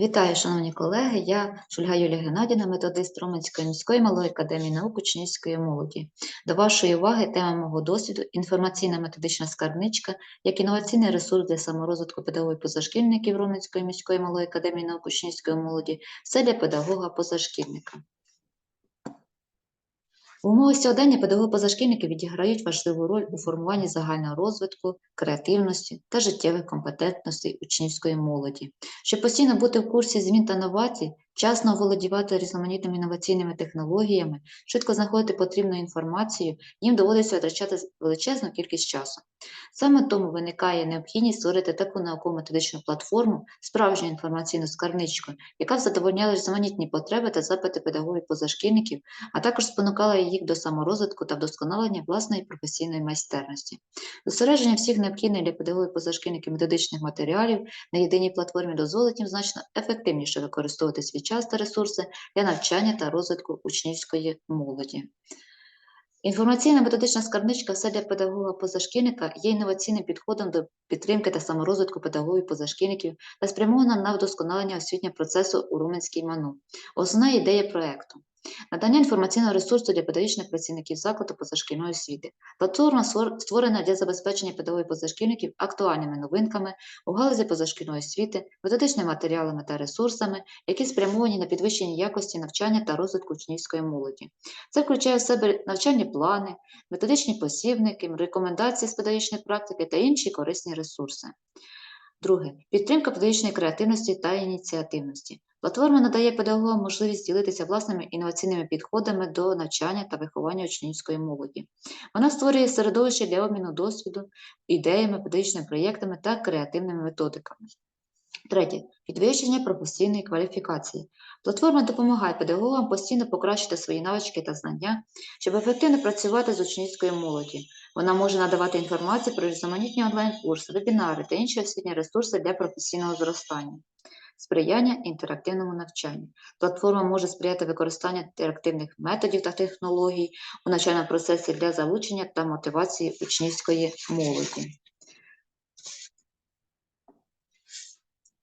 Вітаю, шановні колеги. Я Шульга Юлія Геннадіна, методист Роменської міської малої академії наук учнівської молоді. До вашої уваги тема мого досвіду інформаційна методична скарбничка як інноваційний ресурс для саморозвитку педагогів позашкільників Роменської міської малої академії наук учнівської молоді. Все для педагога позашкільника. В умовах сьогодення педагоги-позашкільники відіграють важливу роль у формуванні загального розвитку, креативності та життєвих компетентностей учнівської молоді. Щоб постійно бути в курсі змін та новацій, вчасно володівати різноманітними інноваційними технологіями, швидко знаходити потрібну інформацію, їм доводиться витрачати величезну кількість часу. Саме тому виникає необхідність створити таку науково-методичну платформу, справжню інформаційну скарбничку, яка задовольняла різноманітні потреби та запити педагогів позашкільників, а також спонукала їх до саморозвитку та вдосконалення власної професійної майстерності. Зосередження всіх необхідних для педагогів позашкільників методичних матеріалів на єдиній платформі дозволить їм значно ефективніше використовувати свій час та ресурси для навчання та розвитку учнівської молоді. Інформаційна методична скарбничка все для педагога позашкільника є інноваційним підходом до підтримки та саморозвитку педагогів позашкільників та спрямована на вдосконалення освітнього процесу у Руменській МАНУ. Основна ідея проєкту надання інформаційного ресурсу для педагогічних працівників закладу позашкільної освіти. Платформа створена для забезпечення педагогів позашкільників актуальними новинками у галузі позашкільної освіти, методичними матеріалами та ресурсами, які спрямовані на підвищення якості навчання та розвитку учнівської молоді. Це включає в себе навчальні плани, методичні посібники, рекомендації з педагогічної практики та інші корисні ресурси. Друге підтримка педагогічної креативності та ініціативності. Платформа надає педагогам можливість ділитися власними інноваційними підходами до навчання та виховання учнівської молоді. Вона створює середовище для обміну досвіду, ідеями, педагогічними проєктами та креативними методиками. Третє підвищення професійної кваліфікації. Платформа допомагає педагогам постійно покращити свої навички та знання, щоб ефективно працювати з учнівською молоді. Вона може надавати інформацію про різноманітні онлайн-курси, вебінари та інші освітні ресурси для професійного зростання сприяння інтерактивному навчанню. Платформа може сприяти використанню інтерактивних методів та технологій у навчальному процесі для залучення та мотивації учнівської молоді.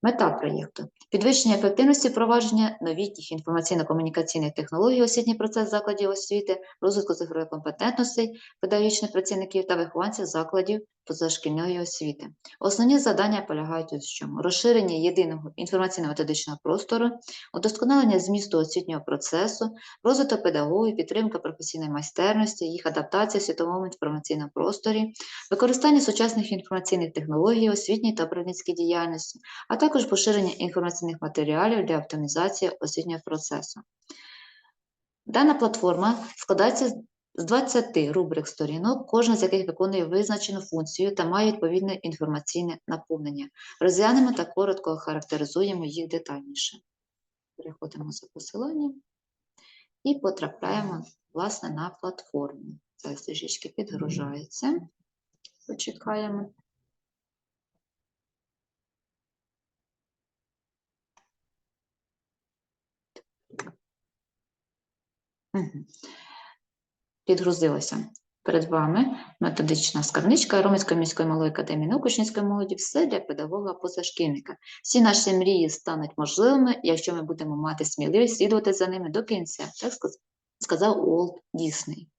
Мета проєкту підвищення ефективності впровадження новітніх інформаційно-комунікаційних технологій, освітній процес закладів освіти, розвитку цифрової компетентностей педагогічних працівників та вихованців закладів позашкільної освіти. Основні завдання полягають у чому? Розширення єдиного інформаційно-методичного простору, удосконалення змісту освітнього процесу, розвиток педагогів, підтримка професійної майстерності, їх адаптація в світовому інформаційному просторі, використання сучасних інформаційних технологій, освітній та управлінській діяльності, а також поширення інформаційних матеріалів для оптимізації освітнього процесу. Дана платформа складається з 20 рубрик сторінок, кожна з яких виконує визначену функцію та має відповідне інформаційне наповнення. Розглянемо та коротко охарактеризуємо їх детальніше. Переходимо за посиланням і потрапляємо власне, на платформу. Зараз трішечки підгружається. Почекаємо. Угу підгрузилася. Перед вами методична скарбничка Ромської міської малої академії наук молоді все для педагога-позашкільника. Всі наші мрії стануть можливими, якщо ми будемо мати сміливість слідувати за ними до кінця, так сказав Уолт Дісней.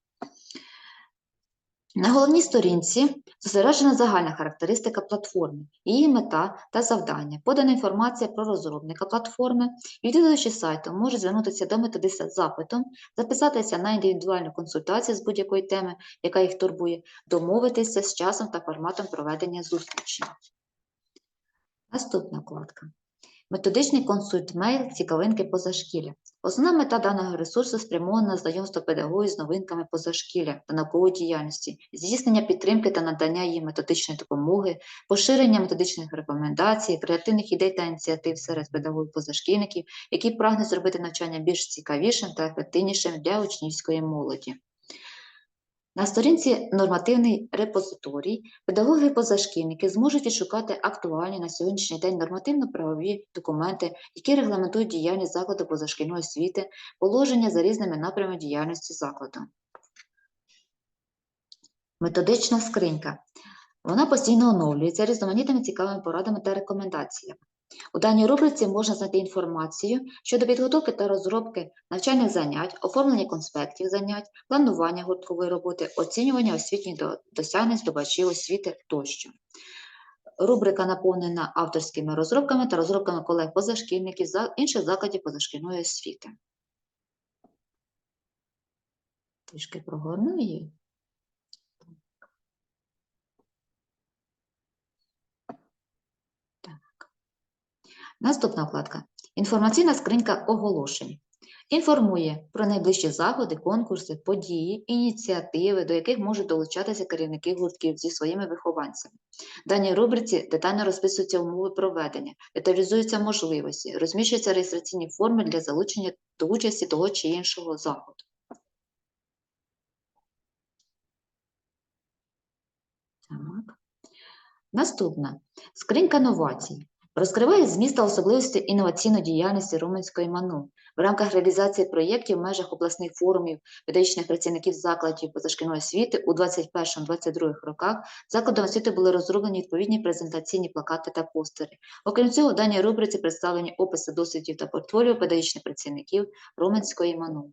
На головній сторінці зосереджена загальна характеристика платформи, її мета та завдання, подана інформація про розробника платформи, відвідувачі сайту можуть звернутися до методиста з запитом, записатися на індивідуальну консультацію з будь-якої теми, яка їх турбує, домовитися з часом та форматом проведення зустрічі. Наступна вкладка. Методичний консультмейл цікавинки позашкілля. Основна мета даного ресурсу спрямована на знайомство педагогів з новинками позашкілля та наукової діяльності, здійснення підтримки та надання їм методичної допомоги, поширення методичних рекомендацій, креативних ідей та ініціатив серед педагогів позашкільників, які прагнуть зробити навчання більш цікавішим та ефективнішим для учнівської молоді. На сторінці Нормативний репозиторій педагоги позашкільники зможуть відшукати актуальні на сьогоднішній день нормативно-правові документи, які регламентують діяльність закладу позашкільної освіти, положення за різними напрямами діяльності закладу. Методична скринька. Вона постійно оновлюється різноманітними цікавими порадами та рекомендаціями. У даній рубриці можна знайти інформацію щодо підготовки та розробки навчальних занять, оформлення конспектів занять, планування гурткової роботи, оцінювання освітніх до- досягнень здобувачів освіти тощо. Рубрика наповнена авторськими розробками та розробками колег позашкільників за інших закладів позашкільної освіти. Трішки прогорну її. Так. Наступна вкладка. Інформаційна скринька оголошень. Інформує про найближчі заходи, конкурси, події, ініціативи, до яких можуть долучатися керівники гуртків зі своїми вихованцями. В даній рубриці детально розписуються умови проведення, деталізуються можливості, розміщуються реєстраційні форми для залучення до участі того чи іншого заходу. Так. Наступна скринька новацій. Розкриває зміст та особливості інноваційної діяльності Руменської МАНУ в рамках реалізації проєктів в межах обласних форумів педагогічних працівників закладів позашкільної освіти у 2021-2022 роках закладом освіти були розроблені відповідні презентаційні плакати та постери. Окрім цього, в даній рубриці представлені описи досвідів та портфоліо педагогічних працівників Руменської МАНУ.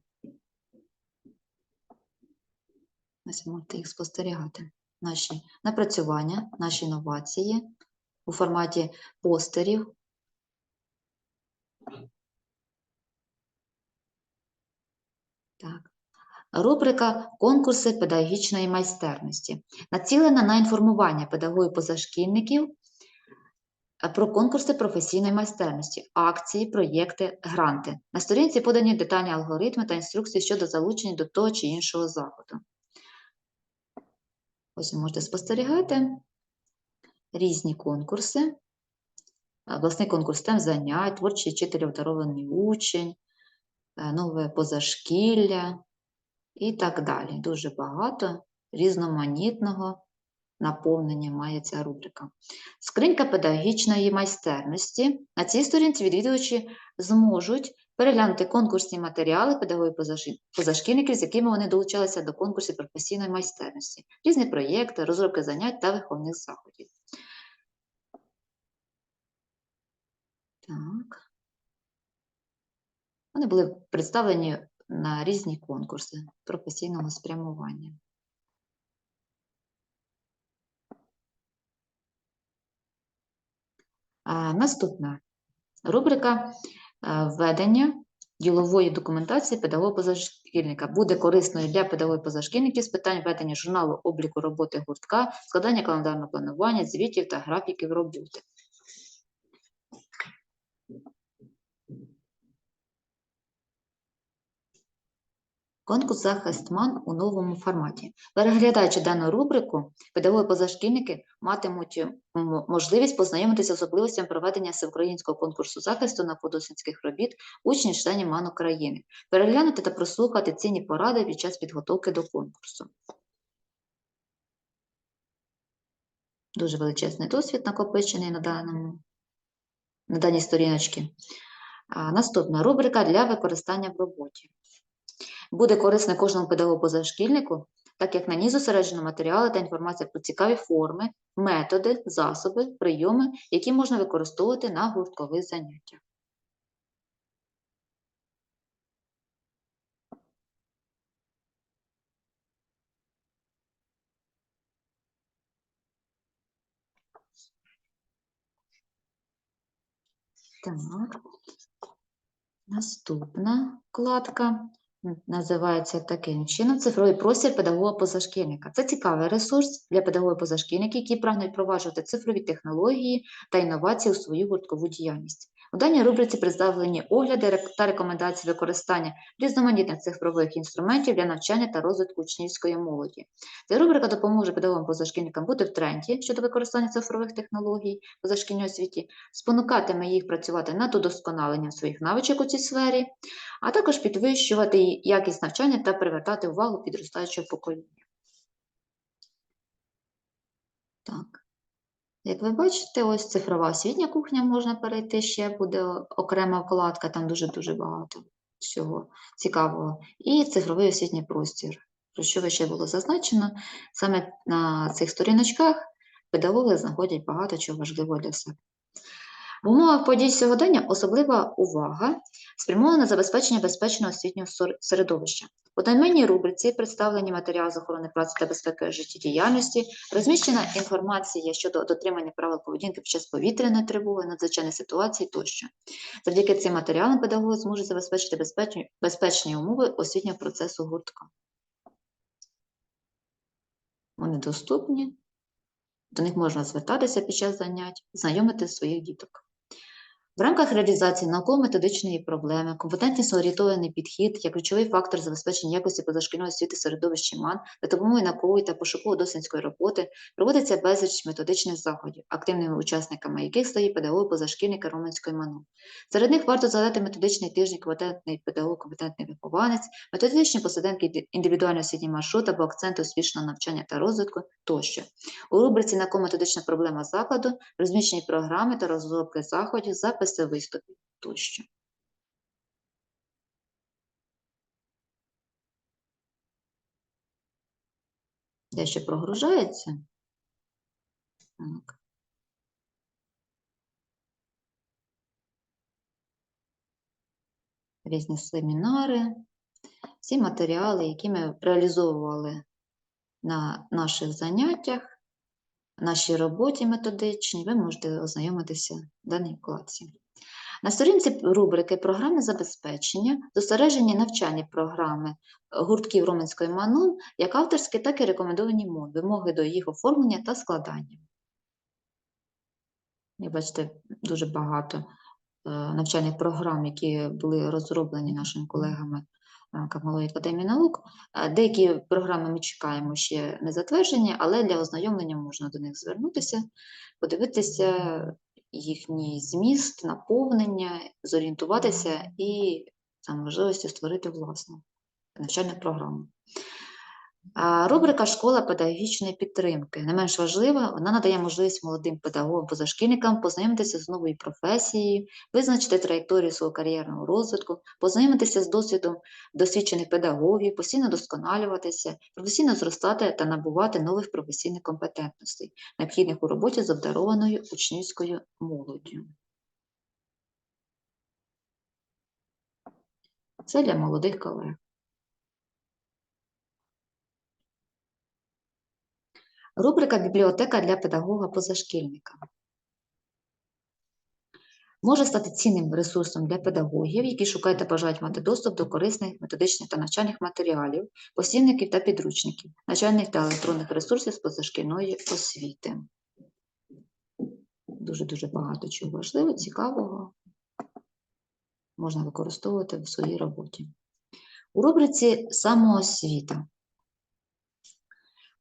Ось можете їх спостерігати. Наші напрацювання, наші інновації у форматі постерів. Так. Рубрика Конкурси педагогічної майстерності націлена на інформування педагогів позашкільників е, про конкурси професійної майстерності, акції, проєкти, гранти. На сторінці подані детальні алгоритми та інструкції щодо залучення до того чи іншого заходу. Ось ви можете спостерігати різні конкурси. Обласний конкурс тем занять, творчий вчитель обдарований учень, е, нове позашкілля і так далі. Дуже багато різноманітного наповнення має ця рубрика. Скринька педагогічної майстерності. На цій сторінці відвідувачі зможуть переглянути конкурсні матеріали педагогів позашкільників, з якими вони долучалися до конкурсів професійної майстерності, різні проєкти, розробки занять та виховних заходів. Так. Вони були представлені на різні конкурси професійного спрямування. А, Наступна рубрика е, введення ділової документації педагога позашкільника буде корисною для педагогів позашкільників з питань ведення журналу обліку роботи гуртка, складання календарного планування, звітів та графіків роботи. Конкурс захист МАН у новому форматі. Переглядаючи дану рубрику, педагоги-позашкільники матимуть можливість познайомитися з особливостями проведення всеукраїнського конкурсу захисту на подосвідських робіт учнів членів МАН України, переглянути та прослухати цінні поради під час підготовки до конкурсу. Дуже величезний досвід накопичений на, даному, на даній сторіночці. Наступна рубрика для використання в роботі буде корисна кожному педагогу позашкільнику, так як на ній зосереджено матеріали та інформація про цікаві форми, методи, засоби, прийоми, які можна використовувати на гурткових заняттях. Так. Наступна вкладка називається таким чином цифровий простір педагога позашкільника. Це цікавий ресурс для педагогів позашкільників, які прагнуть впроваджувати цифрові технології та інновації у свою гурткову діяльність. У даній рубриці представлені огляди та рекомендації використання різноманітних цифрових інструментів для навчання та розвитку учнівської молоді. Ця рубрика допоможе педагогам позашкільникам бути в тренді щодо використання цифрових технологій позашкільній освіті, спонукатиме їх працювати над удосконаленням своїх навичок у цій сфері, а також підвищувати якість навчання та привертати увагу підростаючого покоління. Так. Як ви бачите, ось цифрова освітня кухня можна перейти, ще буде окрема вкладка, там дуже-дуже багато всього цікавого. І цифровий освітній простір, про що ще було зазначено. Саме на цих сторіночках педагоги знаходять багато чого важливого для себе. В умовах подій сьогодення особлива увага спрямована на забезпечення безпечного освітнього середовища. У одноіменній рубриці представлені матеріали з охорони праці та безпеки життєдіяльності, розміщена інформація щодо дотримання правил поведінки під час повітряної тривоги, надзвичайних ситуацій тощо. Завдяки цим матеріалам педагоги зможуть забезпечити безпечні, безпечні умови освітнього процесу гуртка. Вони доступні, до них можна звертатися під час занять, знайомити своїх діток. В рамках реалізації науково-методичної проблеми компетентнісно орієнтований підхід як ключовий фактор забезпечення якості позашкільної освіти середовища МАН за допомогою наукової та пошуково-дослідницької роботи проводиться безліч методичних заходів, активними учасниками яких стає педагог позашкільника Роменської МАНУ. Серед них варто згадати методичний тиждень компетентний педагог, компетентний вихованець, методичні посиденки індивідуальний освітній маршрут або акценти успішного навчання та розвитку тощо. У рубриці «Науково-методична проблема закладу розміщені програми та розробки заходів, записи виступів тощо. Дещо прогружається. Так. Різні семінари, всі матеріали, які ми реалізовували на наших заняттях, нашій роботі методичній, ви можете ознайомитися в даній вкладці. На сторінці рубрики Програми забезпечення зосереджені навчальні програми гуртків Роменської МАНУН як авторські, так і рекомендовані мови, вимоги до їх оформлення та складання. Як бачите, дуже багато е, навчальних програм, які були розроблені нашими колегами в рамках академії наук. Е, Деякі програми ми чекаємо ще не затверджені, але для ознайомлення можна до них звернутися, подивитися їхній зміст, наповнення, зорієнтуватися і за можливості створити власну навчальну програму. Рубрика Школа педагогічної підтримки. Не менш важлива, вона надає можливість молодим педагогам, позашкільникам познайомитися з новою професією, визначити траєкторію свого кар'єрного розвитку, познайомитися з досвідом досвідчених педагогів, постійно досконалюватися, професійно зростати та набувати нових професійних компетентностей, необхідних у роботі з обдарованою учнівською молоддю. Це для молодих колег. Рубрика Бібліотека для педагога-позашкільника може стати цінним ресурсом для педагогів, які шукають та бажають мати доступ до корисних методичних та навчальних матеріалів, посібників та підручників, навчальних та електронних ресурсів з позашкільної освіти. Дуже-дуже багато чого важливого, цікавого можна використовувати в своїй роботі. У рубриці Самоосвіта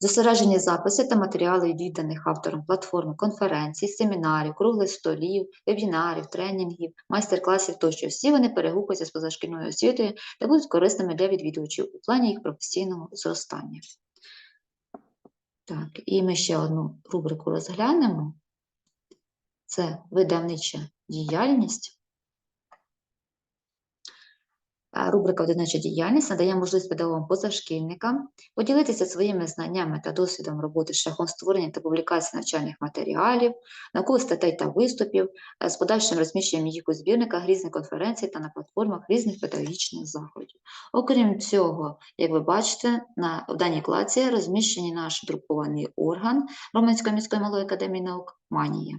Зосереджені записи та матеріали відданих автором платформи конференцій, семінарів, круглих столів, вебінарів, тренінгів, майстер-класів тощо. Всі вони перегукуються з позашкільною освітою та будуть корисними для відвідувачів у плані їх професійного зростання. Так, і ми ще одну рубрику розглянемо. Це видавнича діяльність. Рубрика «Одиноча діяльність» надає можливість педагогам-позашкільникам поділитися своїми знаннями та досвідом роботи шляхом створення та публікації навчальних матеріалів, наукових статей та виступів, е, з подальшим розміщенням їх у збірниках різних конференцій та на платформах різних педагогічних заходів. Окрім цього, як ви бачите, на, в даній клаці розміщений наш друкований орган Роменської міської малої академії наук «Манія»,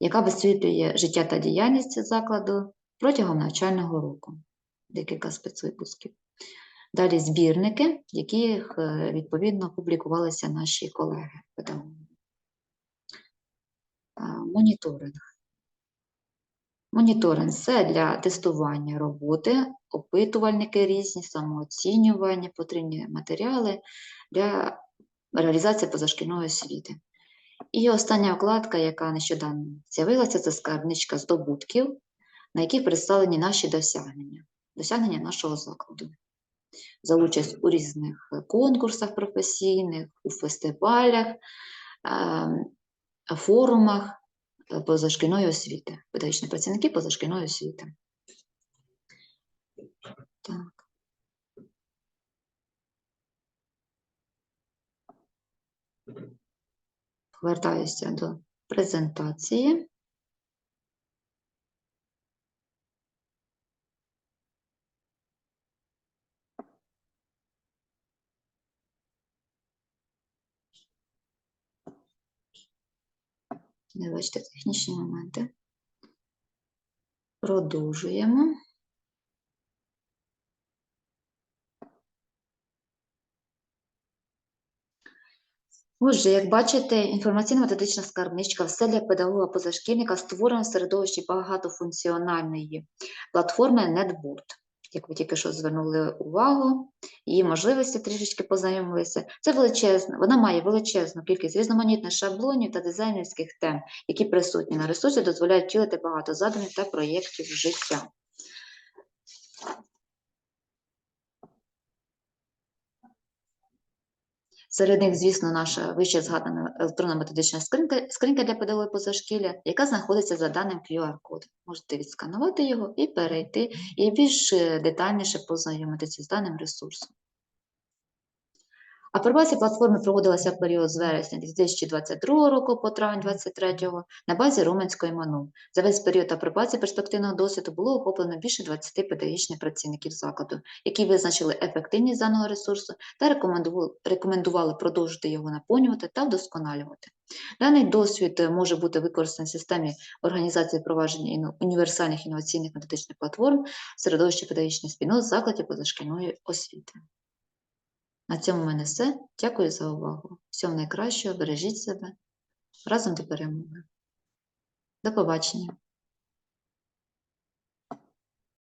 яка висвітлює життя та діяльність закладу протягом навчального року декілька спецвипусків. Далі збірники, яких е, відповідно публікувалися наші колеги педагоги. Моніторинг. Моніторинг це для тестування роботи, опитувальники різні, самооцінювання, потрібні матеріали для реалізації позашкільної освіти. І остання вкладка, яка нещодавно з'явилася, це скарбничка здобутків, на яких представлені наші досягнення досягнення нашого закладу. За участь у різних е, конкурсах професійних, у фестивалях, ем, форумах е, позашкільної освіти, педагогічні працівники позашкільної освіти. Так. Повертаюся до презентації. Не бачите технічні моменти. Продовжуємо. Отже, як бачите, інформаційно-методична скарбничка все для педагога-позашкільника створена в середовищі багатофункціональної платформи NetBoard. Як ви тільки що звернули увагу, її можливості трішечки познайомилися. Це величезна, вона має величезну кількість різноманітних шаблонів та дизайнерських тем, які присутні на ресурсі, дозволяють втілити багато заданих та проєктів життя. Серед них, звісно, наша вище згадана електронна методична скринька, скринька для педагогів позашкілля, яка знаходиться за даним QR-кодом. Можете відсканувати його і перейти, і більш е, детальніше познайомитися з даним ресурсом. Апробація платформи проводилася в період з вересня 2022 року по травень 2023 на базі Роменської МАНУ. За весь період апробації перспективного досвіду було охоплено більше 20 педагогічних працівників закладу, які визначили ефективність даного ресурсу та рекомендували, продовжити його наповнювати та вдосконалювати. Даний досвід може бути використаний в системі організації впровадження універсальних інноваційних методичних платформ середовищі педагогічних спільнот закладів позашкільної освіти. На цьому в мене все. Дякую за увагу. Всього найкращого, бережіть себе. Разом до перемоги. До побачення.